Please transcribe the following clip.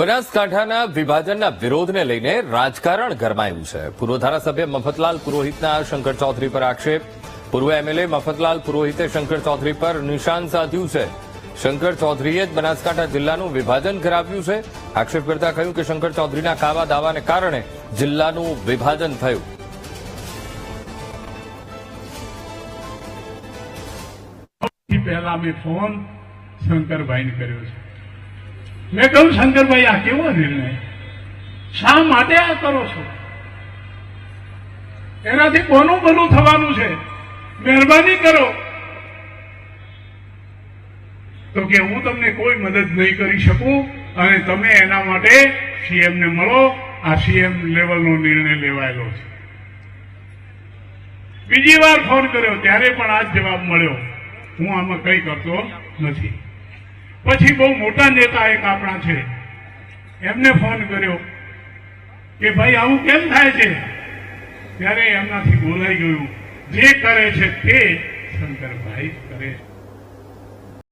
બનાસકાંઠાના વિભાજનના વિરોધને લઈને રાજકારણ ગરમાયું છે. પૂર્વ ધારાસભ્ય મફતલાલ પુરોહિતના શંકર ચૌધરી પર આક્ષેપ. પૂર્વ એમએલએ મફતલાલ પુરોહિતે શંકર ચૌધરી પર નિશાન સાધ્યું છે. શંકર ચૌધરીએ જ બનાસકાંઠા જિલ્લાનું વિભાજન કરાવ્યું છે. આક્ષેપ કરતા કહ્યું કે શંકર ચૌધરીના કાવા દાવાને કારણે જિલ્લાનું વિભાજન થયું. પહેલા મેં ફોન શંકરભાઈને કર્યો છે. મેં કહ્યું, શંકરભાઈ, આ કેવો નિર્ણય? શા માટે આ કરો છો? એનાથી કોનું ભલું થવાનું છે? મહેરબાની કરો. તો કે હું તમને કોઈ મદદ નહીં કરી શકું અને તમે એના માટે સીએમને મળો. આ સીએમ લેવલનો નિર્ણય લેવાયેલો છે. બીજી વાર ફોન કર્યો, ત્યારે પણ આ જવાબ મળ્યો. હું આમાં કંઈ કરતો નથી. પછી બહુ મોટા નેતા એક આપણા છે. એમને ફોન કર્યો કે ભાઈ આવું કેમ થાય છે? ત્યારે એમનાથી બોલાઈ ગયું. જે કરે છે તે શંકરભાઈ કરે છે.